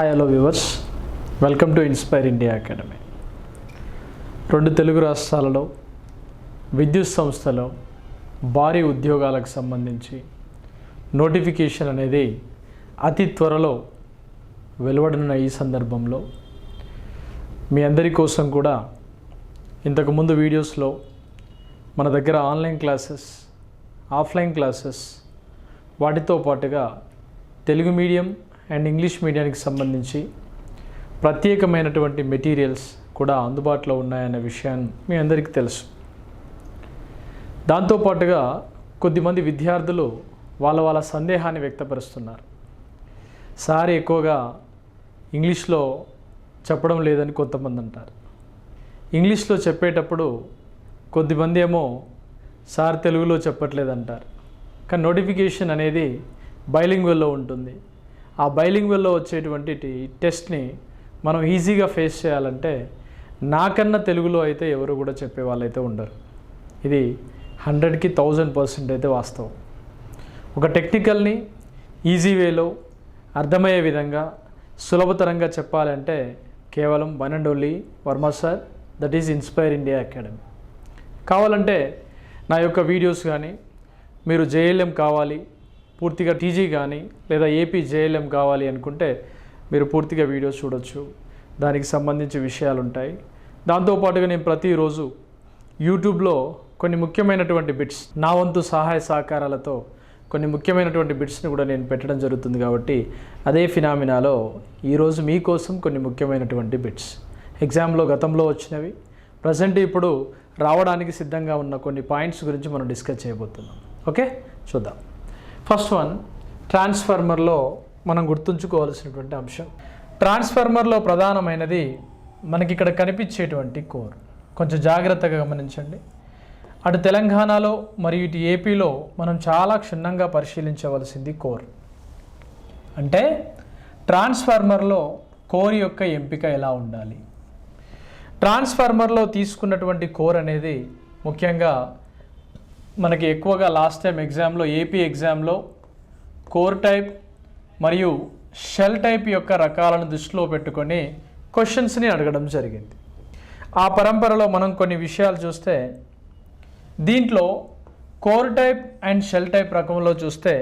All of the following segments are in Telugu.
Hi hello viewers welcome to inspire India academy రెండు తెలుగు రాష్ట్రాలలో విద్యుత్ సంస్థలో భారీ ఉద్యోగాలకు సంబంధించి నోటిఫికేషన్ అనేది అతి త్వరలో వెలువడనున్న ఈ సందర్భంలో మీ అందరి కోసం కూడా ఇంతకుముందు వీడియోస్లో మన దగ్గర ఆన్లైన్ క్లాసెస్ ఆఫ్లైన్ క్లాసెస్ వాటితో పాటుగా తెలుగు మీడియం అండ్ ఇంగ్లీష్ మీడియానికి సంబంధించి ప్రత్యేకమైనటువంటి మెటీరియల్స్ కూడా అందుబాటులో ఉన్నాయన్న విషయాన్ని మీ అందరికీ తెలుసు. దాంతోపాటుగా కొద్దిమంది విద్యార్థులు వాళ్ళ వాళ్ళ సందేహాన్ని వ్యక్తపరుస్తున్నారు. సార్ ఎక్కువగా ఇంగ్లీష్లో చెప్పడం లేదని కొంతమంది అంటారు. ఇంగ్లీష్లో చెప్పేటప్పుడు కొద్దిమంది ఏమో సార్ తెలుగులో చెప్పట్లేదంటారు. కానీ నోటిఫికేషన్ అనేది బైలింగ్వెల్లో ఉంటుంది. ఆ బైలింగ్ వెల్లో వచ్చేటువంటి టెస్ట్ని మనం ఈజీగా ఫేస్ చేయాలంటే నాకన్నా తెలుగులో అయితే ఎవరు కూడా చెప్పే వాళ్ళైతే ఉండరు. ఇది హండ్రెడ్కి థౌజండ్ పర్సెంట్ అయితే వాస్తవం. ఒక టెక్నికల్ని ఈజీ వేలో అర్థమయ్యే విధంగా సులభతరంగా చెప్పాలంటే కేవలం one and only Varma sir that is inspire India academy కావాలంటే నా యొక్క వీడియోస్ కానీ మీరు జేఎల్ఎం కావాలి పూర్తిగా టీజీ కానీ లేదా ఏపీ జేఎల్ఎం కావాలి అనుకుంటే మీరు పూర్తిగా వీడియోస్ చూడొచ్చు. దానికి సంబంధించి విషయాలు ఉంటాయి దాంతోపాటుగా నేను ప్రతిరోజు యూట్యూబ్లో కొన్ని ముఖ్యమైనటువంటి బిట్స్ నా వంతు సహాయ సహకారాలతో కొన్ని ముఖ్యమైనటువంటి బిట్స్ని కూడా నేను పెట్టడం జరుగుతుంది కాబట్టి అదే ఫినామినాలో ఈరోజు మీకోసం కొన్ని ముఖ్యమైనటువంటి బిట్స్. ఎగ్జామ్లో గతంలో వచ్చినవి ప్రజెంట్ ఇప్పుడు రావడానికి సిద్ధంగా ఉన్న కొన్ని పాయింట్స్ గురించి మనం డిస్కస్ చేయబోతున్నాం. ఓకే? చూద్దాం. ఫస్ట్ వన్ ట్రాన్స్ఫార్మర్లో మనం గుర్తుంచుకోవాల్సినటువంటి అంశం. ట్రాన్స్ఫార్మర్లో ప్రధానమైనది మనకి ఇక్కడ కనిపించేటువంటి కోర్. కొంచెం జాగ్రత్తగా గమనించండి. అటు తెలంగాణలో మరియు ఇటు ఏపీలో మనం చాలా క్షుణ్ణంగా పరిశీలించవలసింది కోర్. అంటే ట్రాన్స్ఫార్మర్లో కోర్ యొక్క ఎంపిక ఎలా ఉండాలి? ట్రాన్స్ఫార్మర్లో తీసుకున్నటువంటి కోర్ అనేది ముఖ్యంగా మనకి ఎక్కువగా లాస్ట్ టైం ఎగ్జామ్లో ఏపీ ఎగ్జామ్లో కోర్ టైప్ మరియు షెల్ టైప్ యొక్క రకాలను దృష్టిలో పెట్టుకొని క్వశ్చన్స్ని అడగడం జరిగింది. ఆ పరంపరలో మనం కొన్ని విషయాలు చూస్తే దీంట్లో core type and shell type రకంలో చూస్తే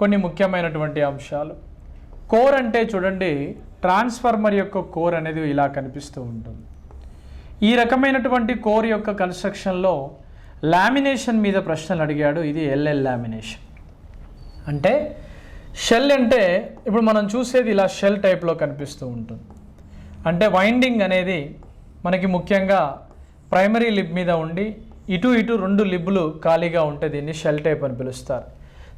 కొన్ని ముఖ్యమైనటువంటి అంశాలు. కోర్ అంటే చూడండి ట్రాన్స్ఫార్మర్ యొక్క కోర్ అనేది ఇలా కనిపిస్తూ ఉంటుంది. ఈ రకమైనటువంటి కోర్ యొక్క కన్స్ట్రక్షన్లో లామినేషన్ మీద ప్రశ్నలు అడిగాడు. ఇది ఎల్ఎల్ లామినేషన్. అంటే షెల్ అంటే ఇప్పుడు మనం చూసేది ఇలా షెల్ టైప్లో కనిపిస్తూ ఉంటుంది. అంటే వైండింగ్ అనేది మనకి ముఖ్యంగా ప్రైమరీ లిబ్ మీద ఉండి ఇటు ఇటు రెండు లిబ్బులు ఖాళీగా ఉంటే దీన్ని షెల్ టైప్ అని పిలుస్తారు.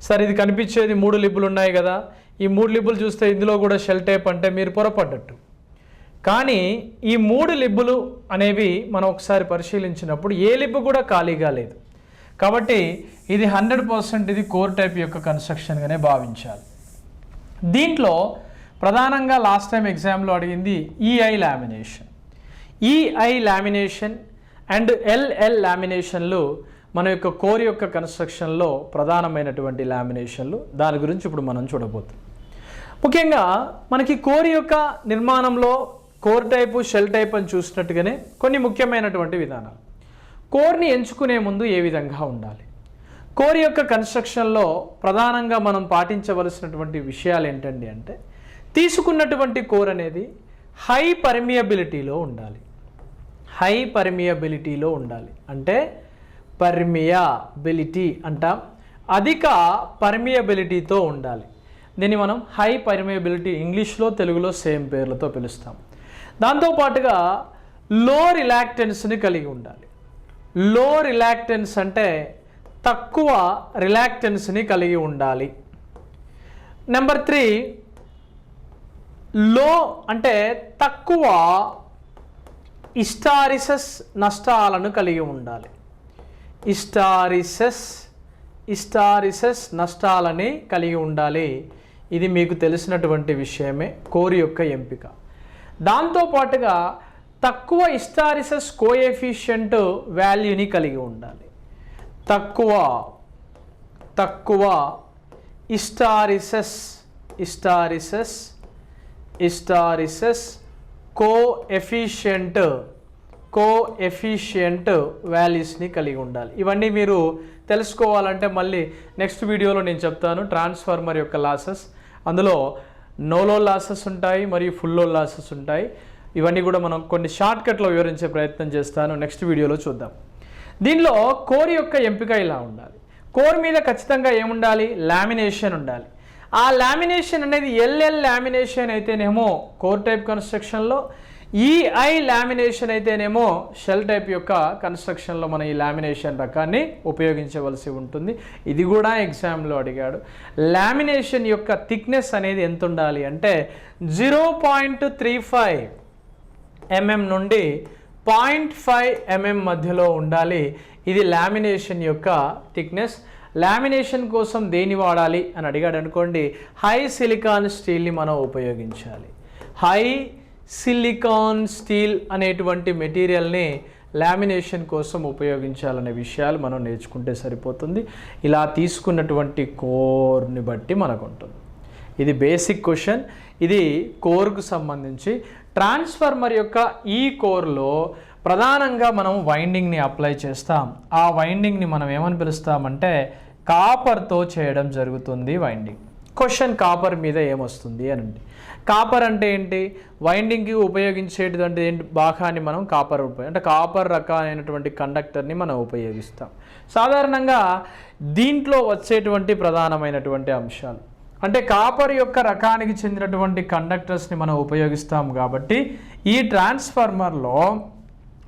సరే ఇది కనిపించేది మూడు లిబ్బులు ఉన్నాయి కదా. ఈ మూడు లిబ్బులు చూస్తే ఇందులో కూడా షెల్ టైప్ అంటే మీరు పొరపడ్డట్టు. కానీ ఈ మూడు లిబ్బులు అనేవి మనం ఒకసారి పరిశీలించినప్పుడు ఏ లిబ్బు కూడా ఖాళీగా లేదు. కాబట్టి ఇది హండ్రెడ్ పర్సెంట్ ఇది కోర్ టైప్ యొక్క కన్స్ట్రక్షన్గానే భావించాలి. దీంట్లో ప్రధానంగా లాస్ట్ టైం ఎగ్జామ్లో అడిగింది EI lamination EI lamination and LL లామినేషన్లు మన యొక్క కోర్ యొక్క కన్స్ట్రక్షన్లో ప్రధానమైనటువంటి లామినేషన్లు దాని గురించి ఇప్పుడు మనం చూడబోతున్నాం. ముఖ్యంగా మనకి కోర్ యొక్క నిర్మాణంలో కోర్ టైపు షెల్ టైప్ అని చూసినట్టుగానే కొన్ని ముఖ్యమైనటువంటి విధానాలు. కోర్ని ఎంచుకునే ముందు ఏ విధంగా ఉండాలి? కోర్ యొక్క కన్స్ట్రక్షన్లో ప్రధానంగా మనం పాటించవలసినటువంటి విషయాలు ఏంటండి అంటే తీసుకున్నటువంటి కోర్ అనేది హై పర్మియబిలిటీలో ఉండాలి. హై పర్మియబిలిటీలో ఉండాలి. అంటే పర్మియబిలిటీ అంటాం. అధిక పర్మియబిలిటీతో ఉండాలి. దీన్ని మనం హై పర్మియబిలిటీ ఇంగ్లీష్లో తెలుగులో సేమ్ పేర్లతో పిలుస్తాం. దాంతోపాటుగా లో రిలాక్టెన్స్ని కలిగి ఉండాలి. లో రిలాక్టెన్స్ అంటే తక్కువ రిలాక్టెన్స్ని కలిగి ఉండాలి. నెంబర్ త్రీ లో అంటే తక్కువ ఇస్టారిసస్ నష్టాలను కలిగి ఉండాలి. ఇస్టారిసస్ ఇస్టారిసస్ నష్టాలని కలిగి ఉండాలి. ఇది మీకు తెలిసినటువంటి విషయమే కోరి యొక్క ఎంపిక. దాంతోపాటుగా తక్కువ ఇస్టారిసస్ కోఎఫిషియంట్ వాల్యూని కలిగి ఉండాలి. తక్కువ తక్కువ ఇస్టారిసస్ ఇస్టారిసస్ ఇస్టారిసస్ కో కోఎఫిషియంట్ కో వాల్యూస్ని కలిగి ఉండాలి. ఇవన్నీ మీరు తెలుసుకోవాలంటే మళ్ళీ నెక్స్ట్ వీడియోలో నేను చెప్తాను. ట్రాన్స్ఫార్మర్ యొక్క లాసెస్. అందులో నోలో లాసెస్ ఉంటాయి మరియు ఫుల్లో లాసెస్ ఉంటాయి. ఇవన్నీ కూడా మనం కొన్ని షార్ట్ కట్లో వివరించే ప్రయత్నం చేస్తాను. నెక్స్ట్ వీడియోలో చూద్దాం. దీనిలో కోర్ యొక్క ఎంపిక ఇలా ఉండాలి. కోర్ మీద ఖచ్చితంగా ఏముండాలి? లామినేషన్ ఉండాలి. ఆ లామినేషన్ అనేది ఎల్ఎల్ లామినేషన్ అయితేనేమో కోర్ టైప్ కన్స్ట్రక్షన్లో ఈఐ లామినేషన్ అయితేనేమో షెల్ టైప్ యొక్క కన్స్ట్రక్షన్లో మనం ఈ లామినేషన్ రకాన్ని ఉపయోగించవలసి ఉంటుంది. ఇది కూడా ఎగ్జామ్లో అడిగాడు. లామినేషన్ యొక్క థిక్నెస్ అనేది ఎంత ఉండాలి అంటే zero point three five mm నుండి పాయింట్ ఫైవ్ ఎంఎం మధ్యలో ఉండాలి. ఇది లామినేషన్ యొక్క థిక్నెస్ లామినేషన్ కోసం దేని వాడాలి అని అడిగాడు అనుకోండి. హై సిలికాన్ స్టీల్ని మనం ఉపయోగించాలి. హై సిలికాన్ స్టీల్ అనేటువంటి మెటీరియల్ని లామినేషన్ కోసం ఉపయోగించాలనే విషయాలు మనం నేర్చుకుంటే సరిపోతుంది. ఇలా తీసుకున్నటువంటి కోర్ని బట్టి మనకు ఉంటుంది ఇది బేసిక్ క్వశ్చన్. ఇది కోర్కు సంబంధించి. ట్రాన్స్ఫార్మర్ యొక్క ఈ కోర్లో ప్రధానంగా మనం వైండింగ్ని అప్లై చేస్తాం. ఆ వైండింగ్ని మనం ఏమని పిలుస్తామంటే కాపర్తో చేయడం జరుగుతుంది వైండింగ్. క్వశ్చన్ కాపర్ మీద ఏమొస్తుంది అనండి? కాపర్ అంటే ఏంటి? వైండింగ్కి ఉపయోగించేటువంటి ఏంటి? భాగాన్ని మనం కాపర్ ఉపయోగం అంటే కాపర్ రకమైనటువంటి కండక్టర్ని మనం ఉపయోగిస్తాం. సాధారణంగా దీంట్లో వచ్చేటువంటి ప్రధానమైనటువంటి అంశాలు. అంటే కాపర్ యొక్క రకానికి చెందినటువంటి కండక్టర్స్ని మనం ఉపయోగిస్తాం కాబట్టి ఈ ట్రాన్స్ఫార్మర్లో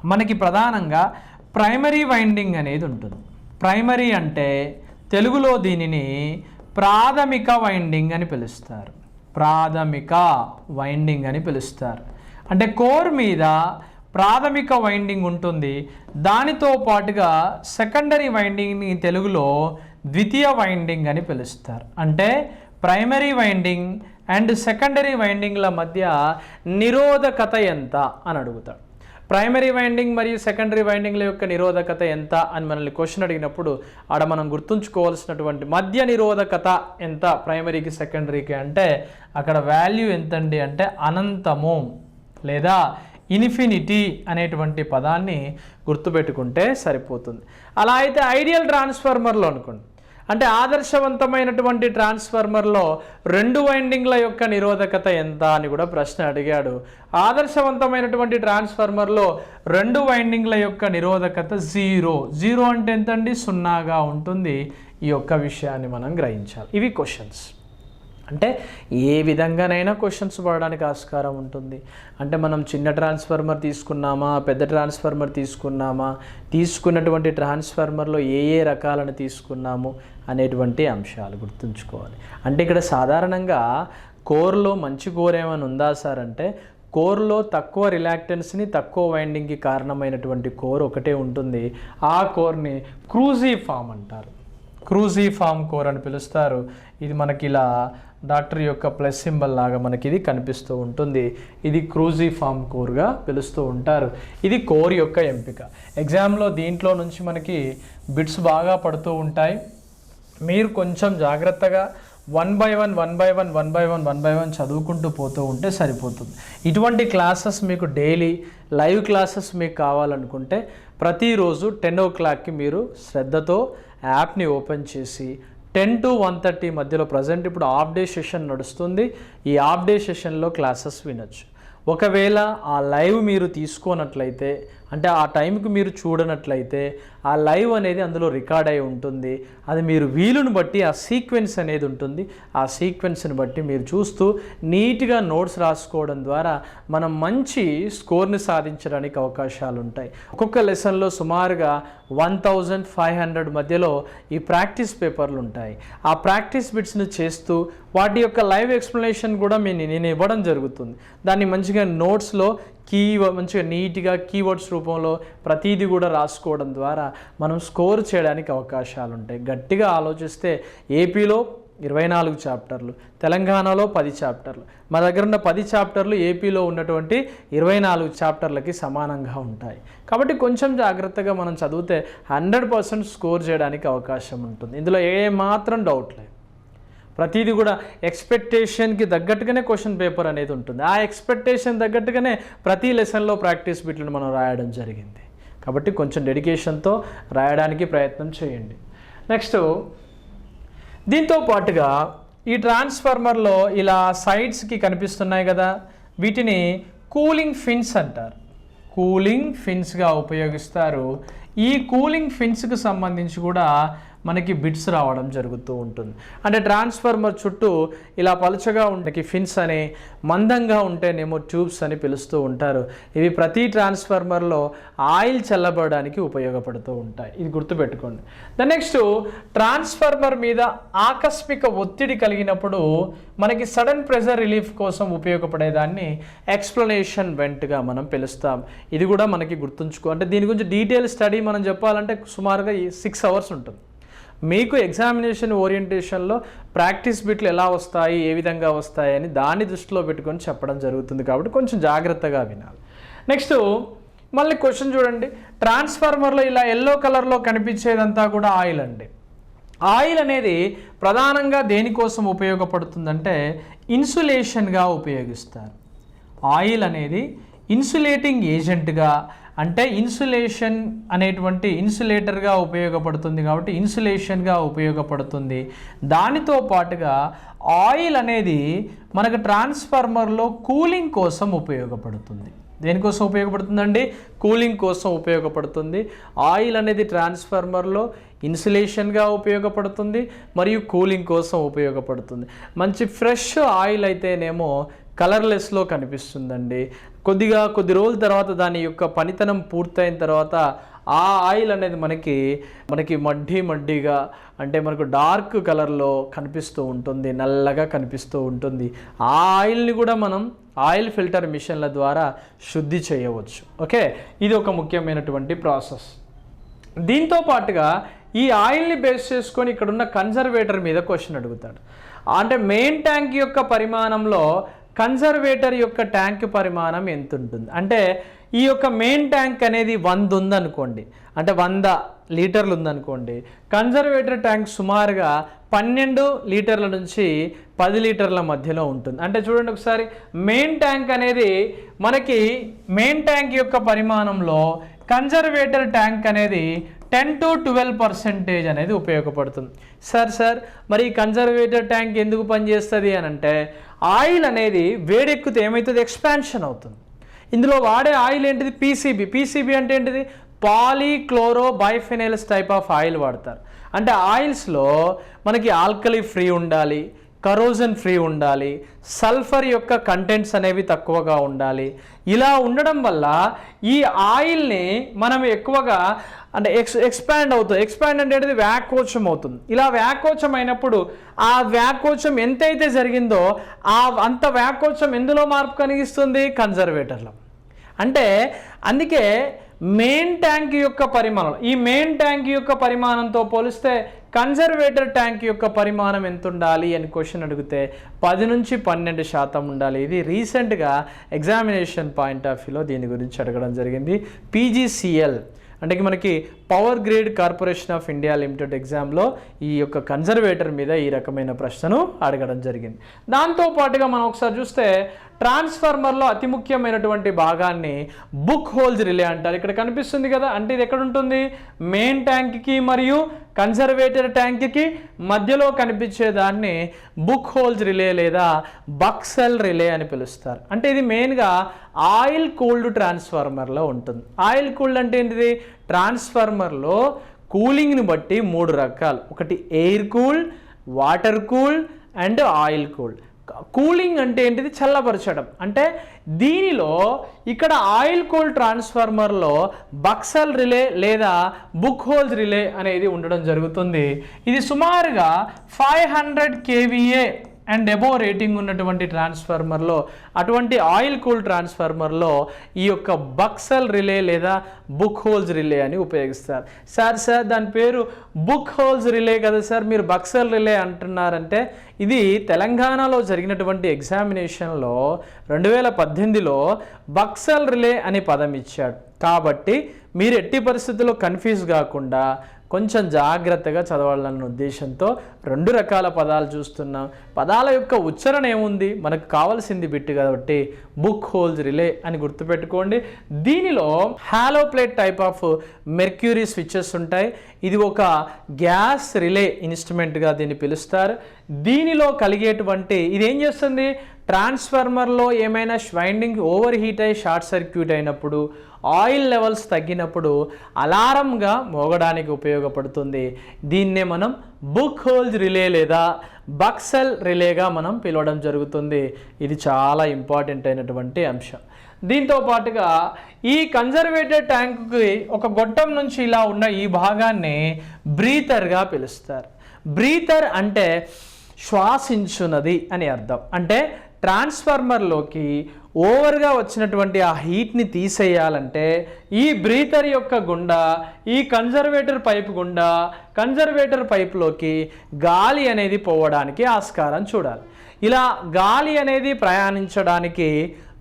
మనకి ప్రధానంగా ప్రైమరీ వైండింగ్ అనేది ఉంటుంది. ప్రైమరీ అంటే తెలుగులో దీనిని ప్రాథమిక వైండింగ్ అని పిలుస్తారు. ప్రాథమిక వైండింగ్ అని పిలుస్తారు. అంటే కోర్ మీద ప్రాథమిక వైండింగ్ ఉంటుంది. దానితో పాటుగా సెకండరీ వైండింగ్ని తెలుగులో ద్వితీయ వైండింగ్ అని పిలుస్తారు. అంటే ప్రైమరీ వైండింగ్ అండ్ సెకండరీ వైండింగ్ల మధ్య నిరోధకత ఎంత అని అడుగుతాడు. ప్రైమరీ వైండింగ్ మరియు సెకండరీ వైండింగ్ల యొక్క నిరోధకత ఎంత అని మనల్ని క్వశ్చన్ అడిగినప్పుడు ఆడ మనం గుర్తుంచుకోవాల్సినటువంటి మధ్య నిరోధకత ఎంత ప్రైమరీకి సెకండరీకి అంటే అక్కడ వాల్యూ ఎంతండి అంటే అనంతము లేదా ఇన్ఫినిటీ అనేటువంటి పదాన్ని గుర్తుపెట్టుకుంటే సరిపోతుంది. అలా అయితే ఐడియల్ ట్రాన్స్ఫార్మర్లో అనుకోండి. అంటే ఆదర్శవంతమైనటువంటి ట్రాన్స్ఫార్మర్లో రెండు వైండింగ్ల యొక్క నిరోధకత ఎంత అని కూడా ప్రశ్న అడిగాడు. ఆదర్శవంతమైనటువంటి ట్రాన్స్ఫార్మర్లో రెండు వైండింగ్ల యొక్క నిరోధకత జీరో. జీరో అంటే ఎంతండి? సున్నాగా ఉంటుంది. ఈ యొక్క విషయాన్ని మనం గ్రహించాలి. ఇవి క్వశ్చన్స్ అంటే ఏ విధంగానైనా క్వశ్చన్స్ పడడానికి ఆస్కారం ఉంటుంది. అంటే మనం చిన్న ట్రాన్స్ఫార్మర్ తీసుకున్నామా పెద్ద ట్రాన్స్ఫార్మర్ తీసుకున్నామా తీసుకున్నటువంటి ట్రాన్స్ఫార్మర్లో ఏ ఏ రకాలను తీసుకున్నాము అనేటువంటి అంశాలు గుర్తుంచుకోవాలి. అంటే ఇక్కడ సాధారణంగా కోర్లో మంచి కోర్ ఏమైనా ఉందా సార్ అంటే కోర్లో తక్కువ రిలాక్టెన్స్ని తక్కువ వైండింగ్కి కారణమైనటువంటి కోర్ ఒకటే ఉంటుంది. ఆ కోర్ని క్రూజీ ఫామ్ అంటారు. క్రూజీ ఫామ్ కోర్ అని పిలుస్తారు. ఇది మనకి ఇలా డాక్టర్ యొక్క ప్లస్ సింబల్ లాగా మనకి ఇది కనిపిస్తూ ఉంటుంది. ఇది క్రూజీ ఫామ్ కోర్గా పిలుస్తూ ఉంటారు. ఇది కోర్ యొక్క ఎంపిక. ఎగ్జామ్లో దీంట్లో నుంచి మనకి బిట్స్ బాగా పడుతూ ఉంటాయి. మీరు కొంచెం జాగ్రత్తగా one by one one by one one by one one by one చదువుకుంటూ పోతూ ఉంటే సరిపోతుంది. ఇటువంటి క్లాసెస్ మీకు డైలీ లైవ్ క్లాసెస్ మీకు కావాలనుకుంటే ప్రతిరోజు టెన్ ఓ క్లాక్కి మీరు శ్రద్ధతో యాప్ని ఓపెన్ చేసి టెన్ టు వన్ థర్టీ మధ్యలో ప్రజెంట్ ఇప్పుడు హాఫ్ డే సెషన్ నడుస్తుంది. ఈ హాఫ్ డే సెషన్లో క్లాసెస్ వినొచ్చు. ఒకవేళ ఆ లైవ్ మీరు తీసుకోనట్లయితే అంటే ఆ టైంకి మీరు చూడనట్లయితే ఆ లైవ్ అనేది అందులో రికార్డ్ అయి ఉంటుంది. అది మీరు వీలును బట్టి ఆ సీక్వెన్స్ అనేది ఉంటుంది. ఆ సీక్వెన్స్ని బట్టి మీరు చూస్తూ నీట్గా నోట్స్ రాసుకోవడం ద్వారా మనం మంచి స్కోర్ని సాధించడానికి అవకాశాలు ఉంటాయి ఒక్కొక్క లెసన్లో సుమారుగా వన్ థౌజండ్ ఫైవ్ హండ్రెడ్ మధ్యలో ఈ ప్రాక్టీస్ పేపర్లు ఉంటాయి ఆ ప్రాక్టీస్ బిట్స్ని చేస్తూ వాటి యొక్క లైవ్ ఎక్స్ప్లెనేషన్ కూడా మీ నేను ఇవ్వడం జరుగుతుంది. దాన్ని మంచిగా నోట్స్లో కీ మంచిగా నీట్గా కీవర్డ్స్ రూపంలో ప్రతీది కూడా రాసుకోవడం ద్వారా మనం స్కోర్ చేయడానికి అవకాశాలు ఉంటాయి గట్టిగా ఆలోచిస్తే ఏపీలో ఇరవై నాలుగు చాప్టర్లు తెలంగాణలో పది చాప్టర్లు మా దగ్గర ఉన్న పది చాప్టర్లు ఏపీలో ఉన్నటువంటి ఇరవై నాలుగు చాప్టర్లకి సమానంగా ఉంటాయి. కాబట్టి కొంచెం జాగ్రత్తగా మనం చదివితే హండ్రెడ్ పర్సెంట్ స్కోర్ చేయడానికి అవకాశం ఉంటుంది. ఇందులో ఏ మాత్రం డౌట్ లేదు. ప్రతిదీ కూడా ఎక్స్పెక్టేషన్కి తగ్గట్టుగానే క్వశ్చన్ పేపర్ అనేది ఉంటుంది. ఆ ఎక్స్పెక్టేషన్ తగ్గట్టుగానే ప్రతి లెసన్లో ప్రాక్టీస్ బిట్లను మనం రాయడం జరిగింది. కాబట్టి కొంచెం డెడికేషన్తో రాయడానికి ప్రయత్నం చేయండి. నెక్స్ట్ దీంతో పాటుగా ఈ ట్రాన్స్ఫార్మర్లో ఇలా సైడ్స్కి కనిపిస్తున్నాయి కదా వీటిని కూలింగ్ ఫిన్స్ అంటారు. కూలింగ్ ఫిన్స్గా ఉపయోగిస్తారు. ఈ కూలింగ్ ఫిన్స్కి సంబంధించి కూడా మనకి బిట్స్ రావడం జరుగుతూ ఉంటుంది. అంటే ట్రాన్స్ఫార్మర్ చుట్టూ ఇలా పలుచగా ఉంటే ఫిన్స్ అని మందంగా ఉంటేనేమో ట్యూబ్స్ అని పిలుస్తూ ఉంటారు. ఇవి ప్రతి ట్రాన్స్ఫార్మర్లో ఆయిల్ చల్లబడడానికి ఉపయోగపడుతూ ఉంటాయి. ఇది గుర్తుపెట్టుకోండి. ద నెక్స్ట్ ట్రాన్స్ఫార్మర్ మీద ఆకస్మిక ఒత్తిడి కలిగినప్పుడు మనకి సడన్ ప్రెజర్ రిలీఫ్ కోసం ఉపయోగపడేదాన్ని ఎక్స్ప్లెనేషన్ వెంట్గా మనం పిలుస్తాం. ఇది కూడా మనకి గుర్తుంచుకో అంటే దీని గురించి డీటెయిల్ స్టడీ మనం చెప్పాలంటే సుమారుగా సిక్స్ అవర్స్ ఉంటుంది. మీకు ఎగ్జామినేషన్ ఓరియంటేషన్లో ప్రాక్టీస్ బిట్లు ఎలా వస్తాయి ఏ విధంగా వస్తాయి అని దాన్ని దృష్టిలో పెట్టుకొని చెప్పడం జరుగుతుంది కాబట్టి కొంచెం జాగ్రత్తగా వినాలి. నెక్స్ట్ మళ్ళీ క్వశ్చన్ చూడండి. ట్రాన్స్ఫార్మర్లో ఇలా ఎల్లో కలర్లో కనిపించేదంతా కూడా ఆయిల్ అండి. ఆయిల్ అనేది ప్రధానంగా దేనికోసం ఉపయోగపడుతుందంటే ఇన్సులేషన్గా ఉపయోగిస్తారు. ఆయిల్ అనేది ఇన్సులేటింగ్ ఏజెంట్గా అంటే ఇన్సులేషన్ అనేటువంటి ఇన్సులేటర్గా ఉపయోగపడుతుంది కాబట్టి ఇన్సులేషన్గా ఉపయోగపడుతుంది. దానితో పాటుగా ఆయిల్ అనేది మనకు ట్రాన్స్ఫార్మర్లో కూలింగ్ కోసం ఉపయోగపడుతుంది. దేనికోసం ఉపయోగపడుతుందండి? కూలింగ్ కోసం ఉపయోగపడుతుంది. ఆయిల్ అనేది ట్రాన్స్ఫార్మర్లో ఇన్సులేషన్గా ఉపయోగపడుతుంది మరియు కూలింగ్ కోసం ఉపయోగపడుతుంది. మంచి ఫ్రెష్ ఆయిల్ అయితేనేమో కలర్లెస్లో కనిపిస్తుందండి. కొద్దిగా కొద్ది రోజుల తర్వాత దాని యొక్క పనితనం పూర్తయిన తర్వాత ఆ ఆయిల్ అనేది మనకి మనకి మడ్డి మడ్డిగా అంటే మనకు డార్క్ కలర్లో కనిపిస్తూ ఉంటుంది నల్లగా కనిపిస్తూ ఉంటుంది. ఆ ఆయిల్ని కూడా మనం ఆయిల్ ఫిల్టర్ మిషన్ల ద్వారా శుద్ధి చేయవచ్చు. ఓకే? ఇది ఒక ముఖ్యమైనటువంటి ప్రాసెస్. దీంతో పాటుగా ఈ ఆయిల్ని బేస్ చేసుకొని ఇక్కడున్న కన్జర్వేటర్ మీద క్వశ్చన్ అడుగుతాడు. అంటే మెయిన్ ట్యాంక్ యొక్క పరిమాణంలో కన్జర్వేటర్ యొక్క ట్యాంక్ పరిమాణం ఎంత ఉంటుంది అంటే ఈ యొక్క మెయిన్ ట్యాంక్ అనేది వంద ఉందనుకోండి. అంటే వంద లీటర్లు ఉందనుకోండి. కన్జర్వేటర్ ట్యాంక్ సుమారుగా పన్నెండు లీటర్ల నుంచి పది లీటర్ల మధ్యలో ఉంటుంది. అంటే చూడండి ఒకసారి మెయిన్ ట్యాంక్ అనేది మనకి మెయిన్ ట్యాంక్ యొక్క పరిమాణంలో కన్జర్వేటర్ ట్యాంక్ అనేది టెన్ టు ట్వెల్వ్ పర్సెంటేజ్ అనేది ఉపయోగపడుతుంది. సార్ సార్ మరి ఈ కన్జర్వేటర్ ట్యాంక్ ఎందుకు పనిచేస్తుంది అని అంటే ఆయిల్ అనేది వేడెక్కితే ఏమవుతుంది ఎక్స్పాన్షన్ అవుతుంది. ఇందులో వాడే ఆయిల్ ఏంటిది? పీసీబీ పీసీబీ అంటే ఏంటిది? Polychloro biphenyls type of oil వాడతారు. అంటే ఆయిల్స్లో మనకి ఆల్కలీ ఫ్రీ ఉండాలి కరోజన్ ఫ్రీ ఉండాలి సల్ఫర్ యొక్క కంటెంట్స్ అనేవి తక్కువగా ఉండాలి. ఇలా ఉండడం వల్ల ఈ ఆయిల్ని మనం ఎక్కువగా అంటే ఎక్స్ ఎక్స్పాండ్ అవుతుంది. ఎక్స్పాండ్ అంటే ఏంటిది? వ్యాకోచం అవుతుంది. ఇలా వ్యాకోచం అయినప్పుడు ఆ వ్యాకోచం ఎంతైతే జరిగిందో ఆ అంత వ్యాకోచం ఎందులో మార్పు కలిగిస్తుంది? కన్జర్వేటర్లో. అంటే అందుకే మెయిన్ ట్యాంక్ యొక్క పరిమాణం. ఈ మెయిన్ ట్యాంక్ యొక్క పరిమాణంతో పోలిస్తే కన్జర్వేటర్ ట్యాంక్ యొక్క పరిమాణం ఎంత ఉండాలి అని క్వశ్చన్ అడిగితే పది నుంచి పన్నెండు శాతం ఉండాలి. ఇది రీసెంట్గా ఎగ్జామినేషన్ పాయింట్ ఆఫ్ వ్యూలో దీని గురించి అడగడం జరిగింది. పీజీసీఎల్ అంటే మనకి power grid corporation of India limited ఎగ్జామ్లో ఈ యొక్క కన్జర్వేటర్ మీద ఈ రకమైన ప్రశ్నను అడగడం జరిగింది. దాంతో పాటుగా మనం ఒకసారి చూస్తే ట్రాన్స్ఫార్మర్లో అతి ముఖ్యమైనటువంటి భాగాన్ని బుక్ హోల్స్ రిలే అంటారు. ఇక్కడ కనిపిస్తుంది కదా అంటే ఇది ఎక్కడ ఉంటుంది మెయిన్ ట్యాంక్కి మరియు కన్జర్వేటర్ ట్యాంక్కి మధ్యలో కనిపించే దాన్ని బుక్ హోల్స్ రిలే లేదా బక్సెల్ రిలే అని పిలుస్తారు. అంటే ఇది మెయిన్గా ఆయిల్ కూల్డ్ ట్రాన్స్ఫార్మర్లో ఉంటుంది. ఆయిల్ కూల్డ్ అంటే ఏంటిది? ట్రాన్స్ఫార్మర్లో కూలింగ్ని బట్టి మూడు రకాలు. ఒకటి air cool water cool and oil cool. Cooling అంటే ఏంటిది? చల్లపరచడం అంటే దీనిలో ఇక్కడ ఆయిల్ కూల్ ట్రాన్స్ఫార్మర్లో బక్సల్ రిలే లేదా బుక్ హోల్స్ రిలే అనేది ఉండడం జరుగుతుంది. ఇది సుమారుగా five hundred KVA and above rating ఉన్నటువంటి ట్రాన్స్ఫార్మర్లో అటువంటి ఆయిల్ కూల్ ట్రాన్స్ఫార్మర్లో ఈ యొక్క బక్సల్ రిలే లేదా బుక్ హోల్స్ రిలే అని ఉపయోగిస్తారు. సార్ సార్ దాని పేరు బుక్ హోల్స్ రిలే కదా సార్ మీరు బక్సల్ రిలే అంటున్నారంటే ఇది తెలంగాణలో జరిగినటువంటి ఎగ్జామినేషన్లో రెండు వేల పద్దెనిమిదిలో బక్సల్ రిలే అనే పదం ఇచ్చాడు. కాబట్టి మీరు ఎట్టి పరిస్థితుల్లో కన్ఫ్యూజ్ కాకుండా కొంచెం జాగ్రత్తగా చదవాలన్న ఉద్దేశంతో రెండు రకాల పదాలు చూస్తున్నాం. పదాల యొక్క ఉచ్చారణ ఏముంది? మనకు కావాల్సింది బిట్టు కాబట్టి బుక్ హోల్స్ రిలే అని గుర్తుపెట్టుకోండి. దీనిలో hollow plate type of mercury switches ఉంటాయి. ఇది ఒక గ్యాస్ రిలే ఇన్స్ట్రుమెంట్గా దీన్ని పిలుస్తారు. దీనిలో కలిగేటువంటి ఇది ఏం చేస్తుంది? ట్రాన్స్ఫార్మర్లో ఏమైనా వైండింగ్ ఓవర్ హీట్ అయి షార్ట్ సర్క్యూట్ అయినప్పుడు ఆయిల్ లెవెల్స్ తగ్గినప్పుడు అలారంగా మోగడానికి ఉపయోగపడుతుంది. దీన్నే మనం బుక్ హోల్స్ రిలే లేదా బక్సెల్ రిలేగా మనం పిలవడం జరుగుతుంది. ఇది చాలా ఇంపార్టెంట్ అయినటువంటి అంశం. దీంతో పాటుగా ఈ కన్జర్వేటెడ్ ట్యాంక్కి ఒక గొట్టం నుంచి ఇలా ఉన్న ఈ భాగాన్ని బ్రీతర్గా పిలుస్తారు. బ్రీతర్ అంటే శ్వాసించున్నది అని అర్థం. అంటే ట్రాన్స్ఫార్మర్లోకి ఓవర్గా వచ్చినటువంటి ఆ హీట్ని తీసేయాలంటే ఈ బ్రీతర్ యొక్క గుండా ఈ కన్జర్వేటర్ పైప్ గుండా కన్జర్వేటర్ పైప్లోకి గాలి అనేది పోవడానికి ఆస్కారం చూడాలి. ఇలా గాలి అనేది ప్రయాణించడానికి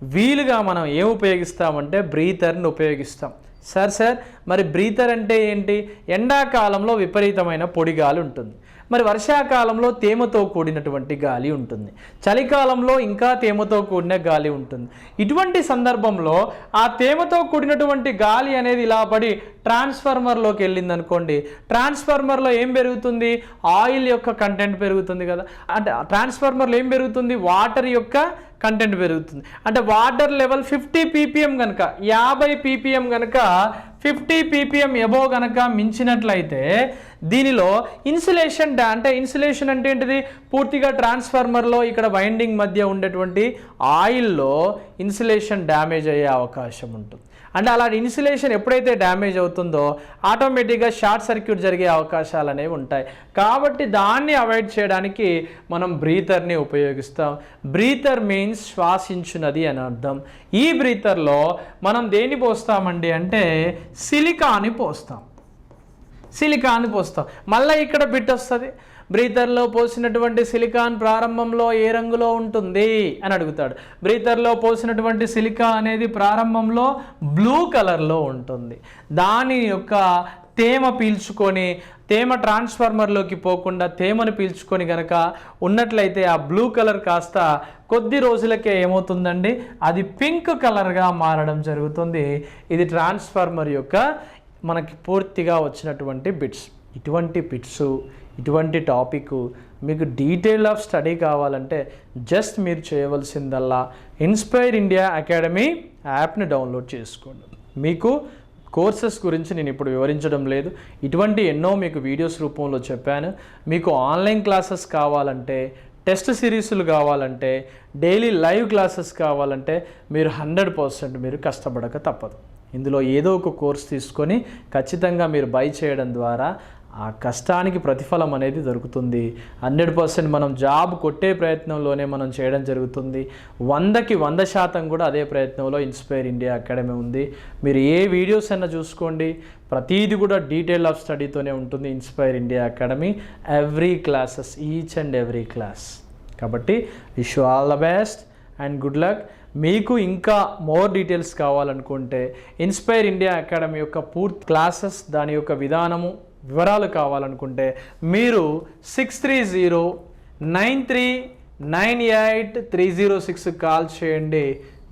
వీలుగా మనం ఏం ఉపయోగిస్తామంటే బ్రీతర్ని ఉపయోగిస్తాం. సార్ సార్ మరి బ్రీతర్ అంటే ఏంటి? ఎండాకాలంలో విపరీతమైన పొడిగాలి ఉంటుంది. మరి వర్షాకాలంలో తేమతో కూడినటువంటి గాలి ఉంటుంది. చలికాలంలో ఇంకా తేమతో కూడిన గాలి ఉంటుంది. ఇటువంటి సందర్భంలో ఆ తేమతో కూడినటువంటి గాలి అనేది ఇలా పడి ట్రాన్స్ఫార్మర్లోకి వెళ్ళింది అనుకోండి ట్రాన్స్ఫార్మర్లో ఏం పెరుగుతుంది? ఆయిల్ యొక్క కంటెంట్ పెరుగుతుంది కదా. అంటే ట్రాన్స్ఫార్మర్లో ఏం పెరుగుతుంది? వాటర్ యొక్క కంటెంట్ పెరుగుతుంది. అంటే వాటర్ లెవెల్ ఫిఫ్టీ పీపీఎం కనుక యాభై పీపీఎం కనుక ఫిఫ్టీ పీపీఎం ఎబో కనుక మించినట్లయితే దీనిలో ఇన్సులేషన్ అంటే ఇన్సులేషన్ అంటే ఏంటిది? పూర్తిగా ట్రాన్స్ఫార్మర్లో ఇక్కడ వైండింగ్ మధ్య ఉండేటువంటి ఆయిల్లో ఇన్సులేషన్ డ్యామేజ్ అయ్యే అవకాశం ఉంటుంది. అంటే అలాంటి ఇన్సులేషన్ ఎప్పుడైతే డ్యామేజ్ అవుతుందో ఆటోమేటిక్గా షార్ట్ సర్క్యూట్ జరిగే అవకాశాలు అనేవి ఉంటాయి. కాబట్టి దాన్ని అవాయిడ్ చేయడానికి మనం బ్రీతర్ని ఉపయోగిస్తాం. బ్రీతర్ మీన్స్ శ్వాసించున్నది అని అర్థం. ఈ బ్రీతర్లో మనం దేన్ని పోస్తామండి అంటే సిలికాని పోస్తాం. సిలికాన్ పోస్తాం. మళ్ళీ ఇక్కడ బిట్ వస్తుంది. బ్రీతర్లో పోసినటువంటి సిలికాన్ ప్రారంభంలో ఏ రంగులో ఉంటుంది అని అడుగుతాడు. బ్రీతర్లో పోసినటువంటి సిలికా అనేది ప్రారంభంలో బ్లూ కలర్లో ఉంటుంది. దాని యొక్క తేమ పీల్చుకొని తేమ ట్రాన్స్ఫార్మర్లోకి పోకుండా తేమను పీల్చుకొని గనక ఉన్నట్లయితే ఆ బ్లూ కలర్ కాస్త కొద్ది రోజులకే ఏమవుతుందండి? అది పింక్ కలర్గా మారడం జరుగుతుంది. ఇది ట్రాన్స్ఫార్మర్ యొక్క మనకి పూర్తిగా వచ్చినటువంటి బిట్స్. ఇటువంటి బిట్స్ ఇటువంటి టాపిక్ మీకు డీటెయిల్ ఆఫ్ స్టడీ కావాలంటే జస్ట్ మీరు చేయవలసిందల్లా ఇన్స్పైర్ ఇండియా అకాడమీ యాప్ని డౌన్లోడ్ చేసుకోండి. మీకు కోర్సెస్ గురించి నేను ఇప్పుడు వివరించడం లేదు. ఇటువంటి ఎన్నో మీకు వీడియోస్ రూపంలో చెప్పాను. మీకు ఆన్లైన్ క్లాసెస్ కావాలంటే టెస్ట్ సిరీస్లు కావాలంటే డైలీ లైవ్ క్లాసెస్ కావాలంటే మీరు హండ్రెడ్ పర్సెంట్ మీరు కష్టపడక తప్పదు. ఇందులో ఏదో ఒక కోర్స్ తీసుకొని ఖచ్చితంగా మీరు బై చేయడం ద్వారా ఆ కష్టానికి ప్రతిఫలం అనేది దొరుకుతుంది. హండ్రెడ్ పర్సెంట్ మనం జాబ్ కొట్టే ప్రయత్నంలోనే మనం చేయడం జరుగుతుంది. వందకి వంద శాతం కూడా అదే ప్రయత్నంలో ఇన్స్పైర్ ఇండియా అకాడమీ ఉంది. మీరు ఏ వీడియోస్ అయినా చూసుకోండి. ప్రతీది కూడా డీటెయిల్ ఆఫ్ స్టడీతోనే ఉంటుంది Inspire India Academy every classes each and every class కాబట్టి wish all the best and good luck మీకు ఇంకా మోర్ డీటెయిల్స్ కావాలనుకుంటే ఇన్స్పైర్ ఇండియా అకాడమీ యొక్క పూర్తి క్లాసెస్ దాని యొక్క విధానము వివరాలు కావాలనుకుంటే మీరు six three zero nine three nine eight three zero six call చేయండి.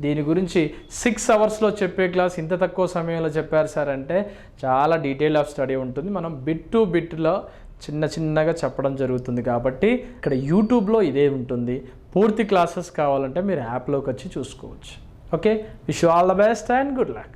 దీని గురించి సిక్స్ అవర్స్లో చెప్పే క్లాస్ ఇంత తక్కువ సమయంలో చెప్పారు సార్ అంటే చాలా డీటెయిల్ ఆఫ్ స్టడీ ఉంటుంది. మనం బిట్ టు బిట్లో చిన్న చిన్నగా చెప్పడం జరుగుతుంది. కాబట్టి ఇక్కడ యూట్యూబ్లో ఇదే ఉంటుంది. పూర్తి క్లాసెస్ కావాలంటే మీరు యాప్లోకి వచ్చి చూసుకోవచ్చు. Okay? Wish all the best and good luck.